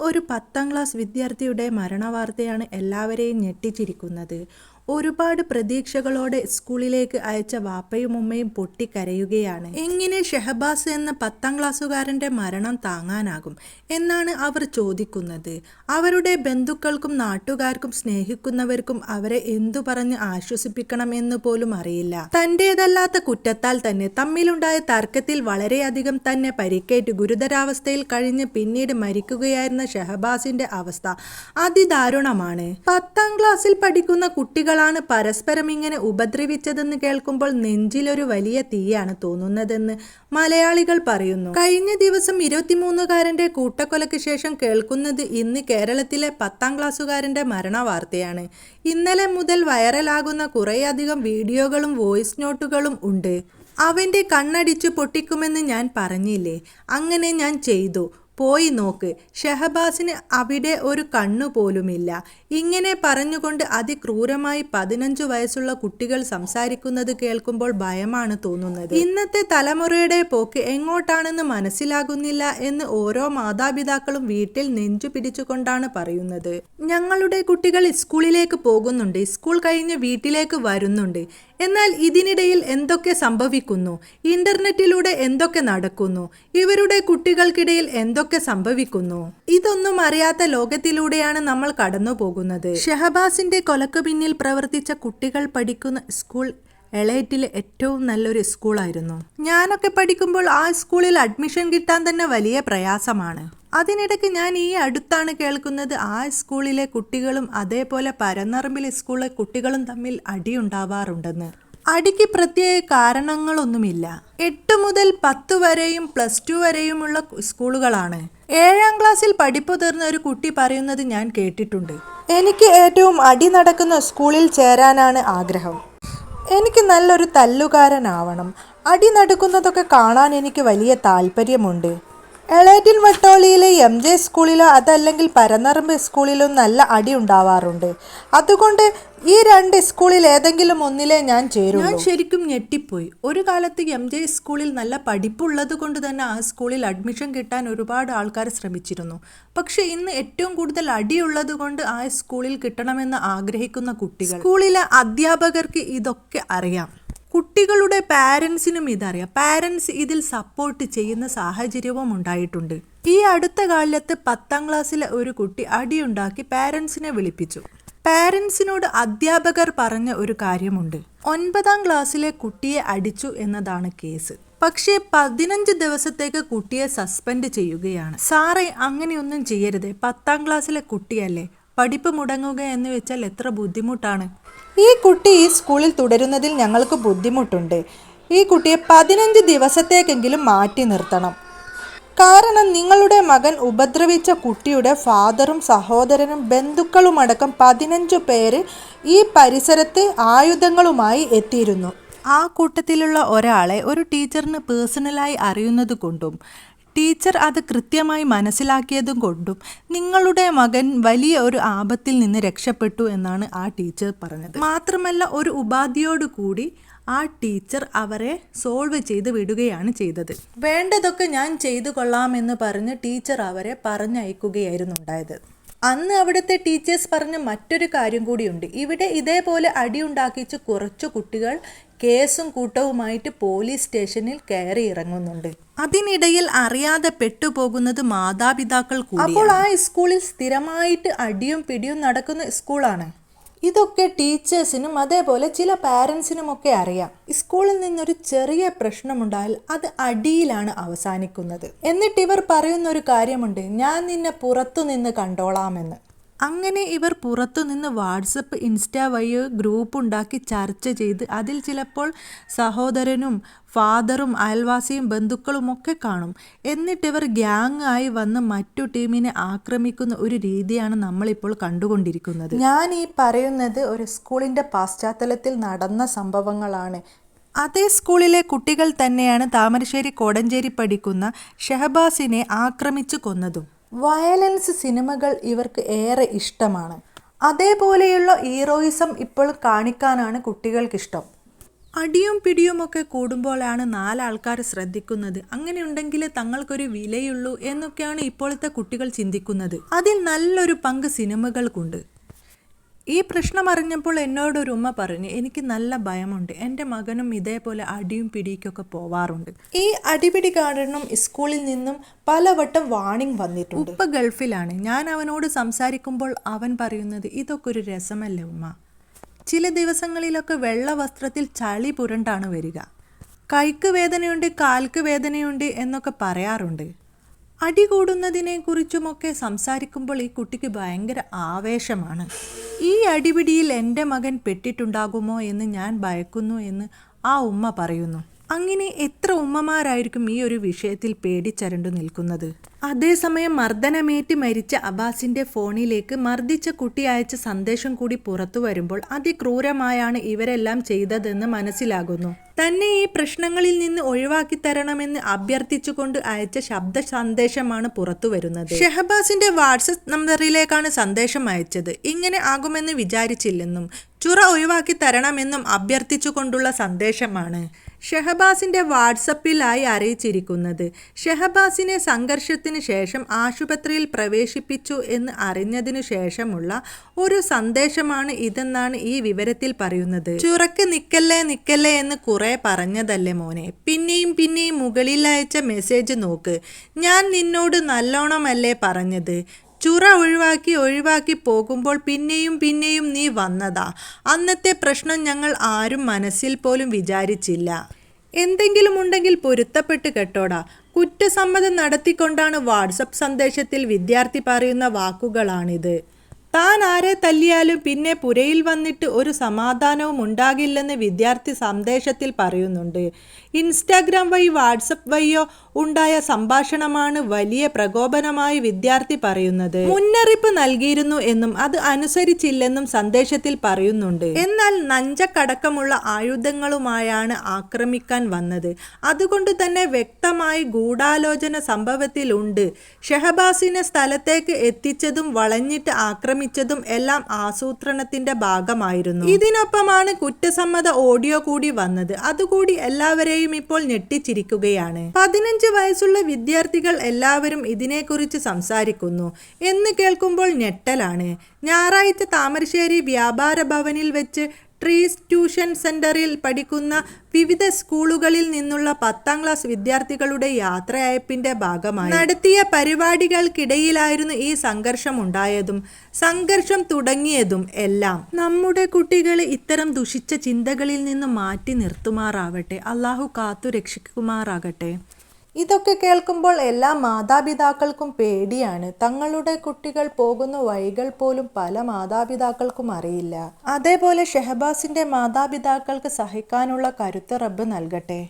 ഒരു പത്താം ക്ലാസ് വിദ്യാർത്ഥിയുടെ മരണവാർത്തയാണ് എല്ലാവരെയും ഞെട്ടിച്ചിരിക്കുന്നത്. ഒരുപാട് പ്രതീക്ഷകളോടെ സ്കൂളിലേക്ക് അയച്ച വാപ്പയും ഉമ്മയും പൊട്ടിക്കരയുകയാണ്. എങ്ങനെ ഷെഹബാസ് എന്ന പത്താം ക്ലാസ്സുകാരന്റെ മരണം താങ്ങാനാകും എന്നാണ് അവർ ചോദിക്കുന്നത്. അവരുടെ ബന്ധുക്കൾക്കും നാട്ടുകാർക്കും സ്നേഹിക്കുന്നവർക്കും അവരെ എന്തു പറഞ്ഞ് ആശ്വസിപ്പിക്കണം എന്ന് പോലും അറിയില്ല. തന്റേതല്ലാത്ത കുറ്റത്താൽ തന്നെ തമ്മിലുണ്ടായ തർക്കത്തിൽ വളരെയധികം തന്നെ പരിക്കേറ്റ് ഗുരുതരാവസ്ഥയിൽ കഴിഞ്ഞ് പിന്നീട് മരിക്കുകയായിരുന്ന ഷെഹബാസിന്റെ അവസ്ഥ അതിദാരുണമാണ്. പത്താം ക്ലാസ്സിൽ പഠിക്കുന്ന കുട്ടികളാണ് പരസ്പരം ഇങ്ങനെ ഉപദ്രവിച്ചതെന്ന് കേൾക്കുമ്പോൾ നെഞ്ചിലൊരു വലിയ തീയാണ് തോന്നുന്നതെന്ന് മലയാളികൾ പറയുന്നു. കഴിഞ്ഞ ദിവസം ഇരുപത്തിമൂന്നുകാരന്റെ കൂട്ടക്കൊലയ്ക്ക് ശേഷം കേൾക്കുന്നത് ഇന്ന് കേരളത്തിലെ പത്താം ക്ലാസ്സുകാരന്റെ മരണ വാർത്തയാണ് ഇന്നലെ മുതൽ വൈറലാകുന്ന കുറേയധികം വീഡിയോകളും വോയിസ് നോട്ടുകളും ഉണ്ട്. അവന്റെ കണ്ണടിച്ചു പൊട്ടിക്കുമെന്ന് ഞാൻ പറഞ്ഞില്ലേ? അങ്ങനെ ഞാൻ ചെയ്തു. പോയി നോക്ക്. ഷെഹബാസിന് അവിടെ ഒരു കണ്ണുപോലുമില്ല ഇങ്ങനെ പറഞ്ഞുകൊണ്ട് അതിക്രൂരമായി പതിനഞ്ചു വയസ്സുള്ള കുട്ടികൾ സംസാരിക്കുന്നത് കേൾക്കുമ്പോൾ ഭയമാണ് തോന്നുന്നത്. ഇന്നത്തെ തലമുറയുടെ പോക്ക് എങ്ങോട്ടാണെന്ന് മനസ്സിലാകുന്നില്ല എന്ന് ഓരോ മാതാപിതാക്കളും വീട്ടിൽ നെഞ്ചു പിടിച്ചുകൊണ്ടാണ് പറയുന്നത്. ഞങ്ങളുടെ കുട്ടികൾ സ്കൂളിലേക്ക് പോകുന്നുണ്ട്. സ്കൂൾ കഴിഞ്ഞ് വീട്ടിലേക്ക് വരുന്നുണ്ട്. എന്നാൽ ഇതിനിടയിൽ എന്തൊക്കെ സംഭവിക്കുന്നു? ഇന്റർനെറ്റിലൂടെ എന്തൊക്കെ നടക്കുന്നു? ഇവരുടെ കുട്ടികൾക്കിടയിൽ എന്തൊക്കെ സംഭവിക്കുന്നു? ഇതൊന്നും അറിയാത്ത ലോകത്തിലൂടെയാണ് നമ്മൾ കടന്നു പോകുന്നത് ഷെഹബാസിന്റെ കൊലക്ക് പിന്നിൽ പ്രവർത്തിച്ച കുട്ടികൾ പഠിക്കുന്ന സ്കൂൾ എളേറ്റിലെ ഏറ്റവും നല്ലൊരു സ്കൂളായിരുന്നു. ഞാനൊക്കെ പഠിക്കുമ്പോൾ ആ സ്കൂളിൽ അഡ്മിഷൻ കിട്ടാൻ തന്നെ വലിയ പ്രയാസമാണ്. അതിനിടയ്ക്ക് ഞാൻ ഈ അടുത്താണ് കേൾക്കുന്നത്. ആ സ്കൂളിലെ കുട്ടികളും അതേപോലെ പരന്നറമ്പിലെ സ്കൂളിലെ കുട്ടികളും തമ്മിൽ അടിയുണ്ടാവാറുണ്ടെന്ന് അടിക്ക് പ്രത്യേക കാരണങ്ങളൊന്നുമില്ല. എട്ട് മുതൽ പത്ത് വരെയും പ്ലസ് ടു വരെയുമുള്ള സ്കൂളുകളാണ്. ഏഴാം ക്ലാസ്സിൽ പഠിപ്പ് തീർന്ന ഒരു കുട്ടി പറയുന്നത് ഞാൻ കേട്ടിട്ടുണ്ട്. എനിക്ക് ഏറ്റവും അടി നടക്കുന്ന സ്കൂളിൽ ചേരാനാണ് ആഗ്രഹം. എനിക്ക് നല്ലൊരു തല്ലുകാരനാവണം. അടി നടക്കുന്നതൊക്കെ കാണാൻ എനിക്ക് വലിയ താല്പര്യമുണ്ട്. എളേറ്റിൽ വട്ടോളിയിലെ എം ജെ സ്കൂളിലോ അതല്ലെങ്കിൽ പരന്നറമ്പ് സ്കൂളിലോ നല്ല അടി ഉണ്ടാവാറുണ്ട്. അതുകൊണ്ട് ഈ രണ്ട് സ്കൂളിൽ ഏതെങ്കിലും ഒന്നിലേ ഞാൻ ചേരും ഞാൻ ശരിക്കും ഞെട്ടിപ്പോയി. ഒരു കാലത്ത് എം ജെ സ്കൂളിൽ നല്ല പഠിപ്പുള്ളത് കൊണ്ട് തന്നെ ആ സ്കൂളിൽ അഡ്മിഷൻ കിട്ടാൻ ഒരുപാട് ആൾക്കാർ ശ്രമിച്ചിരുന്നു. പക്ഷെ ഇന്ന് ഏറ്റവും കൂടുതൽ അടിയുള്ളത് കൊണ്ട് ആ സ്കൂളിൽ കിട്ടണമെന്ന് ആഗ്രഹിക്കുന്ന കുട്ടികൾ. സ്കൂളിലെ അധ്യാപകർക്ക് ഇതൊക്കെ അറിയാം. കുട്ടികളുടെ പാരൻസിനും ഇതറിയാം. പാരൻസ് ഇതിൽ സപ്പോർട്ട് ചെയ്യുന്ന സാഹചര്യവും ഉണ്ടായിട്ടുണ്ട്. ഈ അടുത്ത കാലത്ത് പത്താം ക്ലാസ്സിലെ ഒരു കുട്ടി അടിയുണ്ടാക്കി പാരൻസിനെ വിളിപ്പിച്ചു. പാരൻസിനോട് അധ്യാപകർ പറഞ്ഞ ഒരു കാര്യമുണ്ട്. ഒൻപതാം ക്ലാസ്സിലെ കുട്ടിയെ അടിച്ചു എന്നതാണ് കേസ്. പക്ഷേ പതിനഞ്ച് ദിവസത്തേക്ക് കുട്ടിയെ സസ്പെൻഡ് ചെയ്യുകയാണ്. സാറേ അങ്ങനെയൊന്നും ചെയ്യരുത്. പത്താം ക്ലാസ്സിലെ കുട്ടിയല്ലേ. പഠിപ്പ് മുടങ്ങുക എന്ന് വെച്ചാൽ എത്ര ബുദ്ധിമുട്ടാണ്. ഈ കുട്ടി ഈ സ്കൂളിൽ തുടരുന്നതിൽ ഞങ്ങൾക്ക് ബുദ്ധിമുട്ടുണ്ട്. ഈ കുട്ടിയെ പതിനഞ്ച് ദിവസത്തേക്കെങ്കിലും മാറ്റി നിർത്തണം. കാരണം നിങ്ങളുടെ മകൻ ഉപദ്രവിച്ച കുട്ടിയുടെ ഫാദറും സഹോദരനും ബന്ധുക്കളുമടക്കം പതിനഞ്ചു പേര് ഈ പരിസരത്ത് ആയുധങ്ങളുമായി എത്തിയിരുന്നു. ആ കൂട്ടത്തിലുള്ള ഒരാളെ ഒരു ടീച്ചറിന് പേഴ്സണലായി അറിയുന്നത് കൊണ്ടും ടീച്ചർ അത് കൃത്യമായി മനസ്സിലാക്കിയതും കൊണ്ടും നിങ്ങളുടെ മകൻ വലിയ ഒരു ആപത്തിൽ നിന്ന് രക്ഷപ്പെട്ടു എന്നാണ് ആ ടീച്ചർ പറഞ്ഞത്. മാത്രമല്ല ഒരു ഉപാധിയോടുകൂടി ആ ടീച്ചർ അവരെ സോൾവ് ചെയ്ത് വിടുകയാണ് ചെയ്തത്. വേണ്ടതൊക്കെ ഞാൻ ചെയ്തു കൊള്ളാമെന്ന് പറഞ്ഞ് ടീച്ചർ അവരെ പറഞ്ഞയക്കുകയായിരുന്നു ഉണ്ടായത്. അന്ന് അവിടുത്തെ ടീച്ചേഴ്സ് പറഞ്ഞ മറ്റൊരു കാര്യം കൂടിയുണ്ട്. ഇവിടെ ഇതേപോലെ അടിയുണ്ടാക്കിച്ച് കുറച്ച് കുട്ടികൾ കേസും കൂട്ടവുമായിട്ട് പോലീസ് സ്റ്റേഷനിൽ കയറി ഇറങ്ങുന്നുണ്ട്. അതിനിടയിൽ അറിയാതെ പെട്ടുപോകുന്നത് മാതാപിതാക്കൾ അപ്പോൾ ആ സ്കൂളിൽ സ്ഥിരമായിട്ട് അടിയും പിടിയും നടക്കുന്ന സ്കൂളാണ്. ഇതൊക്കെ ടീച്ചേഴ്സിനും അതേപോലെ ചില പാരൻസിനുമൊക്കെ അറിയാം. സ്കൂളിൽ നിന്നൊരു ചെറിയ പ്രശ്നമുണ്ടായാൽ അത് അടിയിലാണ് അവസാനിക്കുന്നത്. എന്നിട്ട് ഇവർ പറയുന്ന ഒരു കാര്യമുണ്ട്. ഞാൻ നിന്നെ പുറത്തു നിന്ന് കണ്ടോളാമെന്ന്. അങ്ങനെ ഇവർ പുറത്തുനിന്ന് വാട്സപ്പ് ഇൻസ്റ്റ വഴിയോ ഗ്രൂപ്പ് ഉണ്ടാക്കി ചർച്ച ചെയ്ത് അതിൽ ചിലപ്പോൾ സഹോദരനും ഫാദറും അയൽവാസിയും ബന്ധുക്കളുമൊക്കെ കാണും. എന്നിട്ടിവർ ഗ്യാങ് ആയി വന്ന് മറ്റു ടീമിനെ ആക്രമിക്കുന്ന ഒരു രീതിയാണ് നമ്മളിപ്പോൾ കണ്ടുകൊണ്ടിരിക്കുന്നത്. ഞാൻ ഈ പറയുന്നത് ഒരു സ്കൂളിന്റെ പശ്ചാത്തലത്തിൽ നടന്ന സംഭവങ്ങളാണ്. അതേ സ്കൂളിലെ കുട്ടികൾ തന്നെയാണ് താമരശ്ശേരി കോടഞ്ചേരി പഠിക്കുന്ന ഷഹബാസിനെ ആക്രമിച്ചു കൊന്നതും. വയലൻസ് സിനിമകൾ ഇവർക്ക് ഏറെ ഇഷ്ടമാണ്. അതേപോലെയുള്ള ഹീറോയിസം ഇപ്പോൾ കാണിക്കാനാണ് കുട്ടികൾക്കിഷ്ടം. അടിയും പിടിയുമൊക്കെ കൂടുമ്പോഴാണ് നാലാൾക്കാർ ശ്രദ്ധിക്കുന്നത്. അങ്ങനെയുണ്ടെങ്കിൽ തങ്ങൾക്കൊരു വിലയുള്ളൂ എന്നൊക്കെയാണ് ഇപ്പോഴത്തെ കുട്ടികൾ ചിന്തിക്കുന്നത്. അതിൽ നല്ലൊരു പങ്ക് സിനിമകൾക്കുണ്ട്. ഈ പ്രശ്നം അറിഞ്ഞപ്പോൾ എന്നോടൊരു ഉമ്മ പറഞ്ഞു എനിക്ക് നല്ല ഭയമുണ്ട്. എന്റെ മകനും ഇതേപോലെ അടിയും പിടിക്കൊക്കെ പോവാറുണ്ട്. ഈ അടിപിടി കാരണം സ്കൂളിൽ നിന്നും പലവട്ടം വാണിംഗ് വന്നിട്ടുണ്ട്. ഉപ്പ ഗൾഫിലാണ്. ഞാൻ അവനോട് സംസാരിക്കുമ്പോൾ അവൻ പറയുന്നത് ഇതൊക്കെ ഒരു രസമല്ലേ ഉമ്മ? ചില ദിവസങ്ങളിലൊക്കെ വെള്ള വസ്ത്രത്തിൽ ചളി പുരണ്ടാണ് വരിക. കൈക്ക് വേദനയുണ്ട് കാൽക്ക് വേദനയുണ്ട് എന്നൊക്കെ പറയാറുണ്ട്. അടി കൂടുന്നതിനെ കുറിച്ചുമൊക്കെ സംസാരിക്കുമ്പോൾ ഈ കുട്ടിക്ക് ഭയങ്കര ആവേശമാണ്. ഈ അടിപിടിയിൽ എന്റെ മകൻ പെട്ടിട്ടുണ്ടാകുമോ എന്ന് ഞാൻ ഭയക്കുന്നു എന്ന് ആ ഉമ്മ പറയുന്നു. അങ്ങനെ എത്ര ഉമ്മമാരായിരിക്കും ഈ ഒരു വിഷയത്തിൽ പേടിച്ചരണ്ടു നിൽക്കുന്നത്? അതേസമയം മർദ്ദനമേറ്റ് മരിച്ച അബ്ബാസിന്റെ ഫോണിലേക്ക് മർദ്ദിച്ച കുട്ടി അയച്ച സന്ദേശം കൂടി പുറത്തു വരുമ്പോൾ അതിക്രൂരമായാണ് ഇവരെല്ലാം ചെയ്തതെന്ന് മനസ്സിലാകുന്നു. തന്നെ ഈ പ്രശ്നങ്ങളിൽ നിന്ന് ഒഴിവാക്കി തരണമെന്ന് അഭ്യർത്ഥിച്ചുകൊണ്ട് അയച്ച ശബ്ദ സന്ദേശമാണ് പുറത്തു വരുന്നത്. ഷെഹബാസിന്റെ വാട്സപ്പ് നമ്പറിലേക്കാണ് സന്ദേശം അയച്ചത്. ഇങ്ങനെ ആകുമെന്ന് വിചാരിച്ചില്ലെന്നും ചുറ ഒഴിവാക്കി തരണമെന്നും അഭ്യർത്ഥിച്ചുകൊണ്ടുള്ള സന്ദേശമാണ് ഷെഹബാസിന്റെ വാട്സപ്പിലായി അറിയിച്ചിരിക്കുന്നത്. ഷെഹബാസിനെ സംഘർഷത്തിന് ശേഷം ആശുപത്രിയിൽ പ്രവേശിപ്പിച്ചു എന്ന് അറിഞ്ഞതിനു ശേഷമുള്ള ഒരു സന്ദേശമാണ് ഇതെന്നാണ് ഈ വിവരത്തിൽ പറയുന്നത്. ചുറക്ക് നിക്കല്ലേ നിക്കല്ലേ എന്ന് കുറെ പറഞ്ഞതല്ലേ മോനെ. പിന്നെയും പിന്നെയും മുകളിൽ അയച്ച മെസ്സേജ് നോക്ക്. ഞാൻ നിന്നോട് നല്ലോണമല്ലേ പറഞ്ഞത്? ചുറ ഒഴിവാക്കി ഒഴിവാക്കി പോകുമ്പോൾ പിന്നെയും പിന്നെയും നീ വന്നതാ. അന്നത്തെ പ്രശ്നം ഞങ്ങൾ ആരും മനസ്സിൽ പോലും വിചാരിച്ചില്ല. എന്തെങ്കിലും ഉണ്ടെങ്കിൽ പൊരുത്തപ്പെട്ട് കേട്ടോടാ. കുറ്റസമ്മതം നടത്തിക്കൊണ്ടാണ് വാട്സപ്പ് സന്ദേശത്തിൽ വിദ്യാർത്ഥി പറയുന്ന വാക്കുകളാണിത്. താൻ ആരെ തല്ലിയാലും പിന്നെ പുരയിൽ വന്നിട്ട് ഒരു സമാധാനവും ഉണ്ടാകില്ലെന്ന് വിദ്യാർത്ഥി സന്ദേശത്തിൽ പറയുന്നുണ്ട്. ഇൻസ്റ്റാഗ്രാം വഴി വാട്സപ്പ് വഴിയോ ഉണ്ടായ സംഭാഷണമാണ് വലിയ പ്രകോപനമായി വിദ്യാർത്ഥി പറയുന്നത്. മുന്നറിയിപ്പ് നൽകിയിരുന്നു എന്നും അത് അനുസരിച്ചില്ലെന്നും സന്ദേശത്തിൽ പറയുന്നുണ്ട്. എന്നാൽ നഞ്ചക്കടക്കമുള്ള ആയുധങ്ങളുമായാണ് ആക്രമിക്കാൻ വന്നത്. അതുകൊണ്ട് തന്നെ വ്യക്തമായി ഗൂഢാലോചന സംഭവത്തിലുണ്ട്. ഷെഹബാസിനെ സ്ഥലത്തേക്ക് എത്തിച്ചതും വളഞ്ഞിട്ട് ആക്രമിച്ചതും എല്ലാം ആസൂത്രണത്തിന്റെ ഭാഗമായിരുന്നു. ഇതിനൊപ്പമാണ് കുറ്റസമ്മത ഓഡിയോ കൂടി വന്നത്. അതുകൂടി എല്ലാവരെയും ഇപ്പോൾ ഞെട്ടിച്ചിരിക്കുകയാണ്. പതിനഞ്ച് വയസ്സുള്ള വിദ്യാർത്ഥികൾ എല്ലാവരും ഇതിനെക്കുറിച്ച് സംസാരിക്കുന്നു. എന്ന് കേൾക്കുമ്പോൾ ഞെട്ടലാണ്. ഞായറാഴ്ച താമരശ്ശേരി വ്യാപാര ഭവനിൽ വെച്ച് ട്രീസ് ട്യൂഷൻ സെന്ററിൽ പഠിക്കുന്ന വിവിധ സ്കൂളുകളിൽ നിന്നുള്ള പത്താം ക്ലാസ് വിദ്യാർത്ഥികളുടെ യാത്രയയപ്പിന്റെ ഭാഗമായി നടത്തിയ പരിപാടികൾക്കിടയിലായിരുന്നു ഈ സംഘർഷം ഉണ്ടായതും സംഘർഷം തുടങ്ങിയതും എല്ലാം. നമ്മുടെ കുട്ടികളെ ഇത്തരം ദുഷിച്ച ചിന്തകളിൽ നിന്ന് മാറ്റി നിർത്തുമാറാവട്ടെ. അള്ളാഹു കാത്തു രക്ഷിക്കുമാറാകട്ടെ ഇതൊക്കെ കേൾക്കുമ്പോൾ എല്ലാ മാതാപിതാക്കൾക്കും പേടിയാണ്. തങ്ങളുടെ കുട്ടികൾ പോകുന്ന വഴികൾ പോലും പല മാതാപിതാക്കൾക്കും അറിയില്ല. അതേപോലെ ഷെഹബാസിന്റെ മാതാപിതാക്കൾക്ക് സഹിക്കാനുള്ള കരുത്ത് റബ്ബ് നൽകട്ടെ.